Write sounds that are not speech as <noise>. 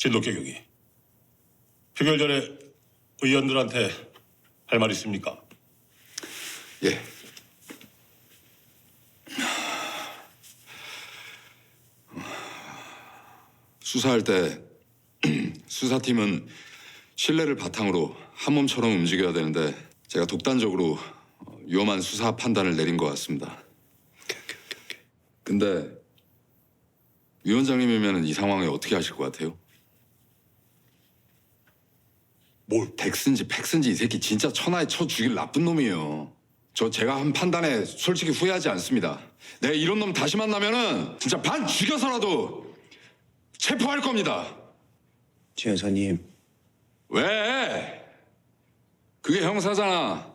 진돗개 경위. 표결 전에 의원들한테 할 말 있습니까? 예. 수사할 때 <clears throat> 수사팀은 신뢰를 바탕으로 한 몸처럼 움직여야 되는데 제가 독단적으로 어, 위험한 수사 판단을 내린 것 같습니다. 근데 위원장님이면 이 상황에 어떻게 하실 것 같아요? 뭘 덱슨지 팩슨지 이 새끼 진짜 천하에 쳐 죽일 나쁜 놈이에요. 저 제가 한 판단에 솔직히 후회하지 않습니다. 내가 이런 놈 다시 만나면은 진짜 반 죽여서라도 체포할 겁니다. 최 여사님, 왜? 그게 형사잖아.